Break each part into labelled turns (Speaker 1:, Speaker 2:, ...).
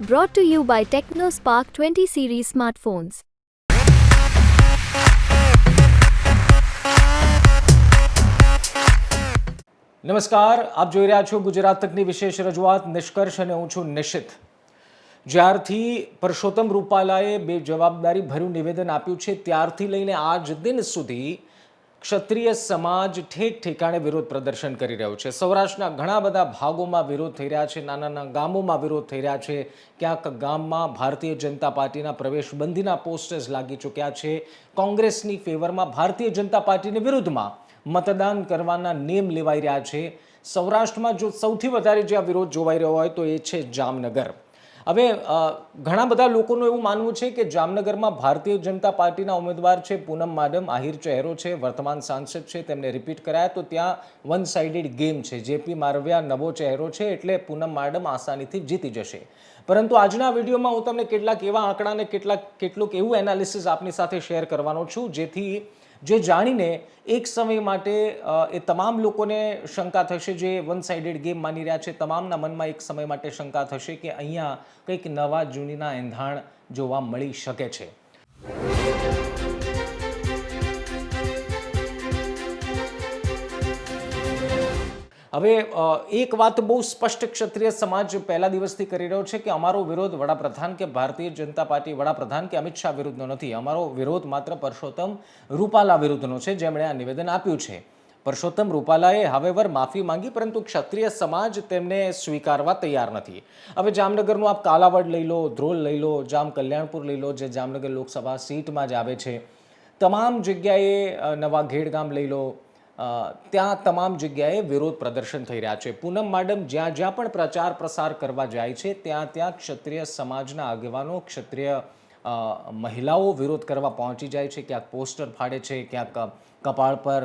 Speaker 1: Brought to you by TechnoSpark 20 series smartphones.
Speaker 2: નમસ્કાર, આપ જોઈ રહ્યા છો ગુજરાત તકની વિશેષ રજૂઆત નિષ્કર્ષ અને હું છું નિશ્ચિત જ્યારથી પરસોત્તમ રૂપાલાએ બે જવાબદારી ભર્યું નિવેદન આપ્યું છે, ત્યારથી લઈને આજ દિન સુધી ક્ષત્રિય સમાજ ઠેક ઠેકાણે વિરોધ પ્રદર્શન કરી રહ્યો છે. સૌરાષ્ટ્રના ઘણા બધા ભાગોમાં વિરોધ થઈ રહ્યા છે, નાના નાના ગામોમાં વિરોધ થઈ રહ્યા છે. ક્યાંક ગામમાં ભારતીય જનતા પાર્ટીના પ્રવેશબંધીના પોસ્ટર્સ લાગી ચૂક્યા છે. કોંગ્રેસની ફેવરમાં ભારતીય જનતા પાર્ટીની વિરુદ્ધમાં મતદાન કરવાના નિયમ લેવાઈ રહ્યા છે. સૌરાષ્ટ્રમાં જો સૌથી વધારે જે આ વિરોધ જોવાઈ રહ્યો હોય તો એ છે જામનગર. હવે ઘણા બધા લોકોનું એવું માનવું છે કે જામનગરમાં ભારતીય જનતા પાર્ટીના ઉમેદવાર છે પૂનમ માડમ, આહિર ચહેરો છે, વર્તમાન સાંસદ છે, તેમને રિપીટ કરાયા. તો ત્યાં વન સાઇડેડ ગેમ છે જેપી મારવિયા નવો ચહેરો છે એટલે પૂનમ માડમ આસાનીથી જીતી જશે. પરંતુ આજના વિડીયોમાં હું તમને કેટલાક એવા આંકડાને કેટલાક, કેટલુંક એવું એનાલિસિસ આપની સાથે શેર કરવાનો છું, જેથી જે જાણીને એક સમય માટે એ તમામ લોકોને શંકા થશે જે વન સાઇડેડ ગેમ માની રહ્યા છે. તમામના મનમાં એક સમય માટે શંકા થશે કે અહીંયા કંઈક નવા જૂનીના એંધાણ જોવા મળી શકે છે. હવે એક વાત બહુ સ્પષ્ટ ક્ષત્રિય સમાજ પહેલા દિવસથી કરી રહ્યો છે કે અમારો વિરોધ વડાપ્રધાન કે ભારતીય જનતા પાર્ટી વડાપ્રધાન કે અમિત શાહ વિરુદ્ધનો નથી. અમારો વિરોધ માત્ર પરસોત્તમ રૂપાલા વિરુદ્ધનો છે, જેમણે આ નિવેદન આપ્યું છે. પરસોત્તમ રૂપાલાએ હવેવર માફી માંગી, પરંતુ ક્ષત્રિય સમાજ તેમને સ્વીકારવા તૈયાર નથી. હવે જામનગરનું આપ કાલાવડ લઈ લો, ધ્રોલ લઈ લો જામ કલ્યાણપુર લઈ લો, જે જામનગર લોકસભા સીટમાં જ આવે છે. તમામ જગ્યાએ નવા ઘેડ ગામ લઈ લો ત્યાં તમામ જગ્યાએ વિરોધ પ્રદર્શન થઈ રહ્યા છે. પૂનમ માડમ જ્યાં જ્યાં પણ પ્રચાર પ્રસાર કરવા જાય છે, ત્યાં ત્યાં ક્ષત્રિય સમાજના આગેવાનો, ક્ષત્રિય મહિલાઓ વિરોધ કરવા પહોંચી જાય છે. ક્યાંક પોસ્ટર ફાડે છે, ક્યાંક કપાળ પર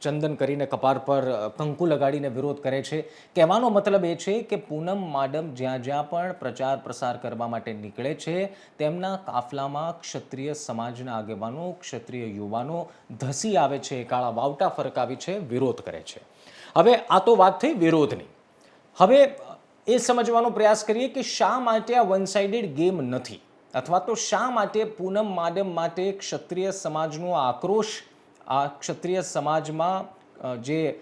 Speaker 2: ચંદન કરીને કપાળ પર કંકુ લગાડીને વિરોધ કરે છે. કહેવાનો મતલબ એ છે કે પૂનમ, માડમ જ્યાં જ્યાં પણ પ્રચાર પ્રસાર કરવા માટે નીકળે છે, તેમના કાફલામાં ક્ષત્રિય સમાજના આગેવાનો, ક્ષત્રિય યુવાનો ધસી આવે છે, કાળા વાવટા ફરકાવી છે, વિરોધ કરે છે. હવે આ તો વાત થઈ વિરોધની. હવે, એ સમજવાનો પ્રયાસ કરીએ કે શા માટે આ વન સાઇડેડ ગેમ નથી? અથવા તો શા માટે પૂનમ, માડમ માટે ક્ષત્રિય સમાજનો આક્રોશ આ ક્ષત્રિય સમાજમાં જે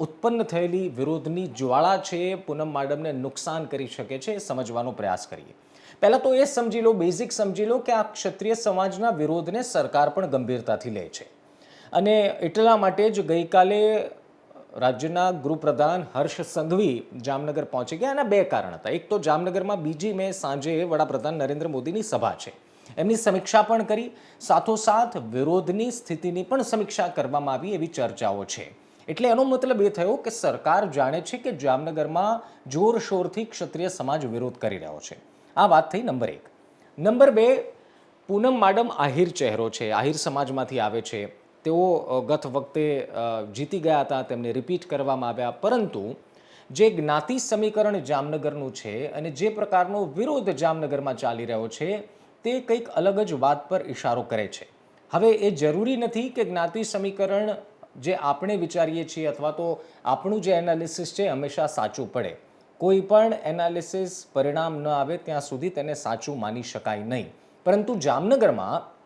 Speaker 2: ઉત્પન્ન થયેલી વિરોધની જ્વાળા છે, પૂનમ માડમને નુકસાન કરી શકે છે, એ સમજવાનો પ્રયાસ કરીએ. પહેલાં તો એ સમજી લો, બેઝિક સમજી લો કે આ ક્ષત્રિય સમાજના વિરોધને સરકાર પણ ગંભીરતાથી લે છે. અને એટલા માટે જ ગઈકાલે રાજ્યના ગૃહપ્રધાન હર્ષ સંઘવી જામનગર પહોંચી ગયા એના બે કારણ હતા. એક તો જામનગરમાં બીજી મે સાંજે વડાપ્રધાન નરેન્દ્ર મોદીની સભા છે. એમની સમીક્ષા પણ કરી. સાથોસાથ વિરોધની સ્થિતિની પણ સમીક્ષા કરવામાં આવી એવી ચર્ચાઓ છે. એટલે એનો મતલબ એ થયો કે સરકાર જાણે છે કે જામનગરમાં જોરશોરથી ક્ષત્રિય સમાજ વિરોધ કરી રહ્યો છે. આ વાત થઈ નંબર એક. નંબર બે, પૂનમ માડમ આહિર ચહેરો છે. આહિર સમાજમાંથી આવે છે. તેઓ ગત વખતે જીતી ગયા હતા, તેમને રિપીટ કરવામાં આવ્યા. પરંતુ જે જ્ઞાતિ સમીકરણ જામનગરનું છે અને જે પ્રકારનો વિરોધ જામનગરમાં ચાલી રહ્યો છે તે કંઈક અલગ જ વાત પર ઇશારો કરે છે. હવે એ જરૂરી નથી કે જ્ઞાતિ સમીકરણ જે આપણે વિચારીએ છીએ અથવા તો આપણું જે એનાલિસિસ છે હંમેશા સાચું પડે. કોઈ પણ એનાલિસિસ પરિણામ ન આવે ત્યાં સુધી તેને સાચું માની શકાય નહીં. પરંતુ જામનગરમાં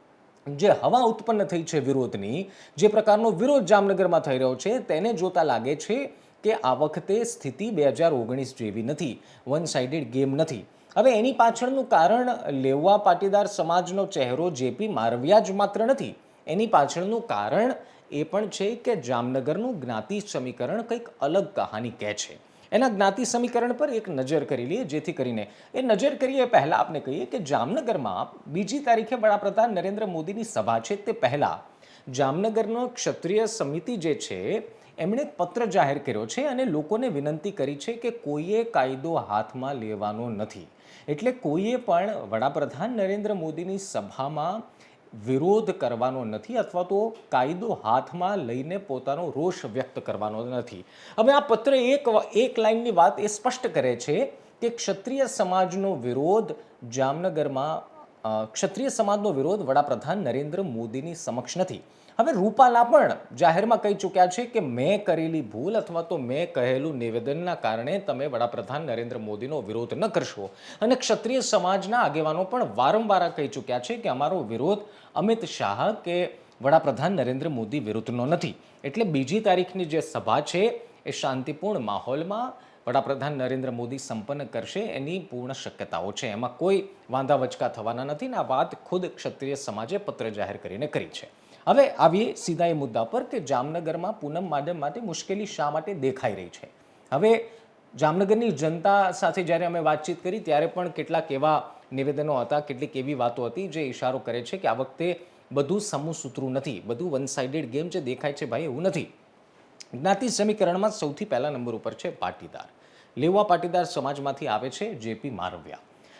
Speaker 2: જે હવા ઉત્પન્ન થઈ છે વિરોધની, જે પ્રકારનો વિરોધ જામનગરમાં થઈ રહ્યો છે, તેને જોતા લાગે છે કે આ વખતે સ્થિતિ બે હજાર ઓગણીસ જેવી નથી. વન સાઇડેડ ગેમ નથી. હવે એની પાછળનું કારણ લેવા પાટીદાર સમાજનો ચહેરો જેપી મારવિયા જ માત્ર નથી. એની પાછળનું કારણ એ પણ છે કે જામનગરનું જ્ઞાતિ સમીકરણ કંઈક અલગ કહાની કહે છે. એના જ્ઞાતિ સમીકરણ પર એક નજર કરી લઈએ, જેથી કરીને એ નજર કરીએ પહેલાં આપણે કહીએ કે જામનગરમાં બીજી તારીખે વડાપ્રધાન નરેન્દ્ર મોદીની સભા છે તે પહેલાં. જામનગરનો ક્ષત્રિય સમિતિ જે છે, એમણે પત્ર જાહેર કર્યો છે અને લોકોને વિનંતી કરી છે કે કોઈએ કાયદો હાથમાં લેવાનો નથી. એટલે કોઈએ પણ વડાપ્રધાન નરેન્દ્ર મોદીની સભામાં વિરોધ કરવાનો નથી અથવા તો કાયદો હાથમાં લઈને પોતાનો રોષ વ્યક્ત કરવાનો નથી. હવે આ પત્ર એક એક લાઇનની વાત એ સ્પષ્ટ કરે છે કે ક્ષત્રિય સમાજનો વિરોધ જામનગરમાં ક્ષત્રિય સમાજનો વિરોધ વડાપ્રધાન નરેન્દ્ર મોદીની સમક્ષ નથી. હવે રૂપાલા પણ જાહેરમાં કહી ચૂક્યા છે કે મેં કરેલી ભૂલ અથવા તો મેં કહેલું નિવેદનના કારણે તમે વડાપ્રધાન નરેન્દ્ર મોદીનો વિરોધ ન કરશો. અને ક્ષત્રિય સમાજના આગેવાનો પણ વારંવાર કહી ચૂક્યા છે કે અમારો વિરોધ અમિત શાહ કે વડાપ્રધાન નરેન્દ્ર મોદી વિરુદ્ધનો નથી. એટલે બીજી તારીખની જે સભા છે એ શાંતિપૂર્ણ માહોલમાં વડાપ્રધાન નરેન્દ્ર મોદી સંપન્ન કરશે એની પૂર્ણ શક્યતાઓ છે. એમાં કોઈ વાંધા વચકા થવાના નથી ને આ વાત ખુદ ક્ષત્રિય સમાજે પત્ર જાહેર કરીને કરી છે. હવે આવીએ સીધા એ મુદ્દા પર કે જામનગરમાં પૂનમ માડમ માટે મુશ્કેલી શા માટે દેખાઈ રહી છે? હવે જામનગરની જનતા સાથે જ્યારે અમે વાતચીત કરી, ત્યારે પણ કેટલાક એવા નિવેદનો હતા, કેટલીક એવી વાતો હતી જે ઇશારો કરે છે કે આ વખતે બધું સમૂહ સૂત્રું નથી, બધું વન સાઇડેડ ગેમ જે દેખાય છે ભાઈ એવું નથી. જ્ઞાતિ સમીકરણમાં સૌથી પહેલા નંબર ઉપર છે પાટીદાર. લેવા પાટીદાર સમાજમાંથી આવે છે જેપી મારવિયા.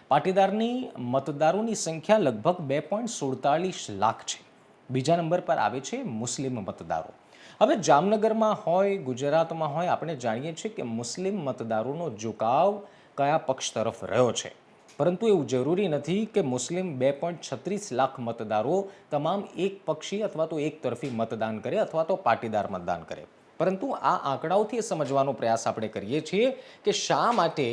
Speaker 2: પાટીદારની મતદારોની સંખ્યા લગભગ બે પોઈન્ટ સુડતાલીસ લાખ છે. બીજા નંબર પર આવે છે મુસ્લિમ મતદારો. હવે જામનગરમાં હોય, ગુજરાતમાં હોય, આપણે જાણીએ છીએ કે મુસ્લિમ મતદારોનો ઝુકાવ કયા પક્ષ તરફ રહ્યો છે. પરંતુ એવું જરૂરી નથી કે મુસ્લિમ બે પોઈન્ટ છત્રીસ લાખ મતદારો તમામ એક પક્ષી અથવા તો એક તરફી મતદાન કરે અથવા તો પાટીદાર મતદાન કરે. પરંતુ આ આંકડાઓથી સમજવાનો પ્રયાસ આપણે કરીએ છીએ કે શા માટે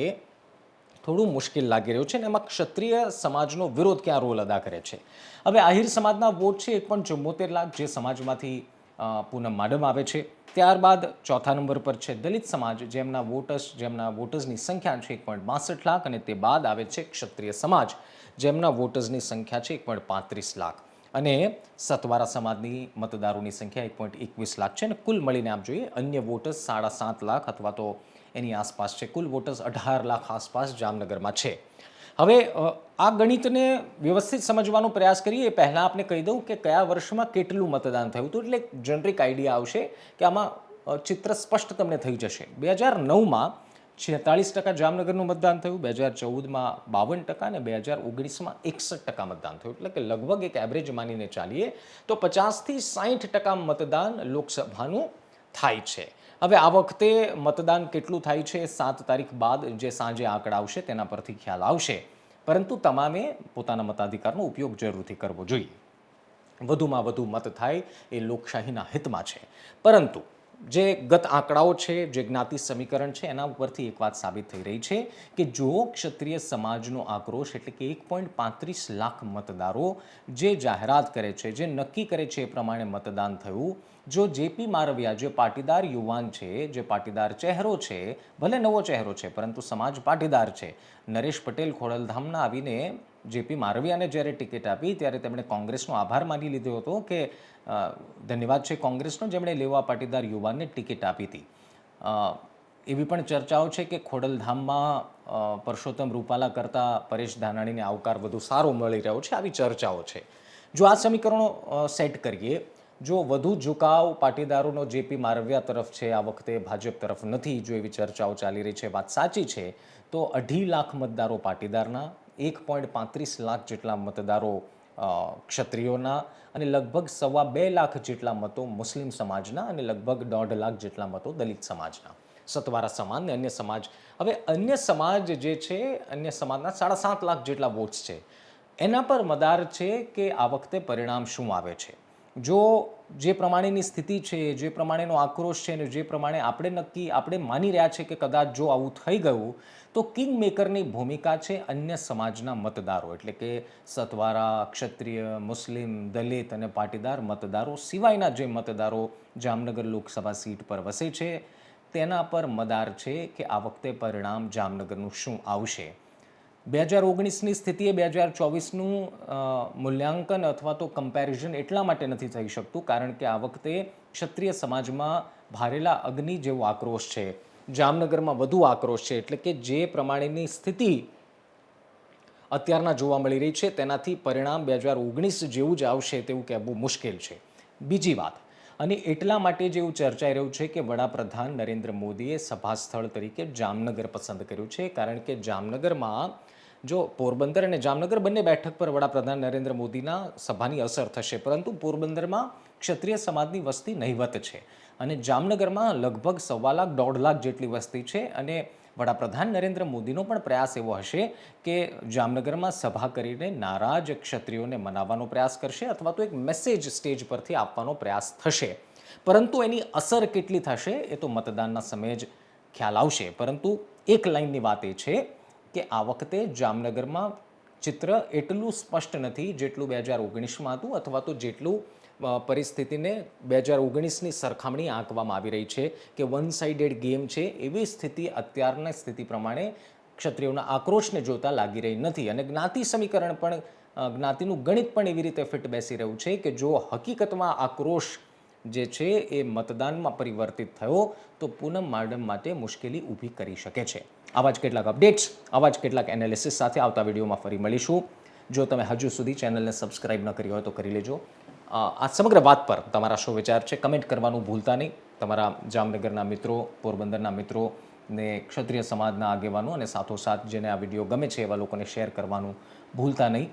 Speaker 2: થોડું મુશ્કેલ લાગી રહ્યું છે અને એમાં ક્ષત્રિય સમાજનો વિરોધ ક્યાં રોલ અદા કરે છે? હવે આહિર સમાજના વોટ છે એક પણ ચુમ્મોતેર લાખ જે સમાજમાંથી પૂનમ માડમ આવે છે. ત્યારબાદ ચોથા નંબર પર છે દલિત સમાજ જેમના વોટર્સ, જેમના વોટર્સની સંખ્યા છે એક પોઈન્ટ બાસઠ લાખ અને તે બાદ આવે છે ક્ષત્રિય સમાજ જેમના વોટર્સની સંખ્યા છે એક પોઈન્ટ પાંત્રીસ લાખ. અને સતવારા સમાજની મતદારોની સંખ્યા એક પોઈન્ટ એકવીસ લાખ છે અને કુલ મળીને આપ જોઈએ અન્ય વોટર્સ સાડા સાત લાખ અથવા તો એની આસપાસ છે. કુલ વોટર્સ અઢાર લાખ આસપાસ જામનગરમાં છે. હવે આ ગણિતને વ્યવસ્થિત સમજવાનો પ્રયાસ કરીએ. એ પહેલાં આપને કહી દઉં કે કયા વર્ષમાં કેટલું મતદાન થયું હતું. એટલે જનરિક આઈડિયા આવશે કે આમાં ચિત્ર સ્પષ્ટ તમને થઈ જશે. બે હજાર નવમાં છેતાળીસ ટકા જામનગરનું મતદાન થયું. બે હજાર ચૌદમાં બાવન ટકા અને બે હજાર ઓગણીસમાં એકસઠ ટકા મતદાન થયું. એટલે કે લગભગ એક એવરેજ માનીને ચાલીએ તો પચાસથી સાહીઠ ટકા મતદાન લોકસભાનું થાય છે. હવે આ વખતે મતદાન કેટલું થાય છે સાત તારીખ બાદ જે સાંજે આંકડા આવશે તેના પરથી ખ્યાલ આવશે. પરંતુ તમામે પોતાના મતાધિકારનો ઉપયોગ જરૂરથી કરવો જોઈએ. વધુમાં વધુ મત થાય એ લોકશાહીના હિતમાં છે. પરંતુ જે ગત આંકડાઓ છે, જે જ્ઞાતિ સમીકરણ છે, એના ઉપરથી એક વાત સાબિત થઈ રહી છે કે જો ક્ષત્રિય સમાજનો આક્રોશ એટલે કે એક પોઈન્ટ પાંત્રીસ લાખ મતદારો જે જાહેરાત કરે છે, જે નક્કી કરે છે એ પ્રમાણે મતદાન થયું જો જેપી મારવિયા, જે પાટીદાર યુવાન છે, જે પાટીદાર ચહેરો છે, ભલે નવો ચહેરો છે, પરંતુ સમાજ પાટીદાર છે. નરેશ પટેલ ખોડલધામના આવીને જેપી મારવિયાને જ્યારે ટિકિટ આપી, ત્યારે તેમણે કોંગ્રેસનો આભાર માની લીધો હતો કે ધન્યવાદ છે કોંગ્રેસનો, જેમણે લેવા પાટીદાર યુવાનને ટિકિટ આપી હતી. એવી પણ ચર્ચાઓ છે કે ખોડલધામમાં પરષોત્તમ રૂપાલા કરતાં પરેશ ધાનાણીને આવકાર વધુ સારો મળી રહ્યો છે, આવી ચર્ચાઓ છે. જો આ સમીકરણો સેટ કરીએ જો વધુ ઝુકાવ પાટીદારોનો જેપી મારવિયા તરફ છે, આ વખતે ભાજપ તરફ નથી. જો એવી ચર્ચાઓ ચાલી રહી છે, વાત સાચી છે, તો અઢી લાખ મતદારો પાટીદારના, એક પોઈન્ટ પાંત્રીસ લાખ જેટલા મતદારો ક્ષત્રિયોના અને લગભગ સવા બે લાખ જેટલા મતો મુસ્લિમ સમાજના અને લગભગ દોઢ લાખ જેટલા મતો દલિત સમાજના. સતવારા સમાજ ને અન્ય સમાજ. હવે અન્ય સમાજ જે છે, અન્ય સમાજના સાડા સાત લાખ જેટલા વોટ્સ છે. એના પર મદાર છે કે આ વખતે પરિણામ શું આવે છે? જો જે પ્રમાણેની સ્થિતિ છે, જે પ્રમાણેનો આક્રોશ છે અને જે પ્રમાણે આપણે નક્કી, આપણે માની રહ્યા છે કે કદાચ જો આવું થઈ ગયું, તો કિંગ મેકરની ભૂમિકા છે અન્ય સમાજના મતદારો. એટલે કે સતવારા, ક્ષત્રિય, મુસ્લિમ, દલિત અને પાટીદાર મતદારો સિવાયના જે મતદારો જામનગર લોકસભા સીટ પર વસે છે, તેના પર મદાર છે કે આ વખતે પરિણામ જામનગરનું શું આવશે. બે હજાર ઓગણીસની સ્થિતિએ બે હજાર ચોવીસનું મૂલ્યાંકન અથવા તો કમ્પેરિઝન એટલા માટે નથી થઈ શકતું, કારણ કે આ વખતે ક્ષત્રિય સમાજમાં ભારેલા અગ્નિ જેવો આક્રોશ છે. જામનગરમાં વધુ આક્રોશ છે, એટલે કે જે પ્રમાણેની સ્થિતિ અત્યારના જોવા મળી રહી છે, તેનાથી પરિણામ બે હજાર ઓગણીસ જેવું જ આવશે તેવું કહેવું મુશ્કેલ છે. બીજી વાત, અને એટલા માટે જ એવું ચર્ચાઈ રહ્યું છે કે વડાપ્રધાન નરેન્દ્ર મોદીએ સભા સ્થળ તરીકે જામનગર પસંદ કર્યું છે, કારણ કે જામનગરમાં જો પોરબંદર અને જામનગર બંને બેઠક પર વડાપ્રધાન નરેન્દ્ર મોદીના સભાની અસર થશે, પરંતુ પોરબંદરમાં ક્ષત્રિય સમાજની વસ્તી નહીવત છે અને જામનગરમાં લગભગ સવા લાખ, દોઢ લાખ જેટલી વસ્તી છે અને વડાપ્રધાન નરેન્દ્ર મોદીનો પણ પ્રયાસ એવો હશે કે જામનગરમાં સભા કરીને નારાજ ક્ષત્રિયોને મનાવવાનો પ્રયાસ કરશે અથવા તો એક મેસેજ સ્ટેજ પરથી આપવાનો પ્રયાસ થશે. પરંતુ એની અસર કેટલી થશે એ તો મતદાનના સમયે જ ખ્યાલ આવશે. પરંતુ એક લાઇનની વાત એ છે કે આ વખતે જામનગરમાં ચિત્ર એટલું સ્પષ્ટ નથી જેટલું બે હજાર ઓગણીસમાં હતું અથવા તો જેટલું પરિસ્થિતિને બે હજાર ઓગણીસની સરખામણી આંકવામાં આવી રહી છે કે વન સાઇડેડ ગેમ છે એવી સ્થિતિ અત્યારના સ્થિતિ પ્રમાણે ક્ષત્રિયોના આક્રોશને જોતા લાગી રહી નથી. અને જ્ઞાતિ સમીકરણ પણ જ્ઞાતિનું ગણિત પણ એવી રીતે ફિટ બેસી રહ્યું છે કે જો હકીકતમાં આક્રોશ જે છે એ મતદાનમાં પરિવર્તિત થયો તો પૂનમ માડમ માટે મુશ્કેલી ઊભી કરી શકે છે. આવા જ કેટલાક અપડેટ્સ આવા જ કેટલાક એનાલિસિસ સાથે આવતા વિડીયોમાં ફરી મળીશું. જો તમે હજુ સુધી ચેનલને સબસ્ક્રાઇબ ન કરી હોય તો કરી લેજો. આ સમગ્ર વાત પર તમારા શું વિચાર છે? કમેન્ટ કરવાનું ભૂલતા નહીં. તમારા જામનગરના મિત્રો, પોરબંદરના મિત્રો ને ક્ષત્રિય સમાજના આગેવાનો અને સાથોસાથ જેને આ વીડિયો ગમે છે એવા લોકોને શેર કરવાનું ભૂલતા નહીં.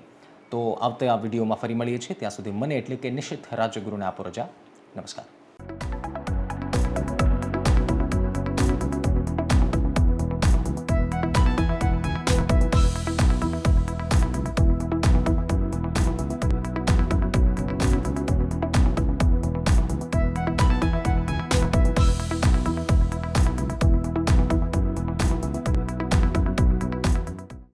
Speaker 2: તો આવતા આ વિડીયોમાં ફરી મળીએ છીએ. ત્યાં સુધી મને એટલે કે નિશ્ચિત રાજ્યગુરુને આપો રજા. નમસ્કાર.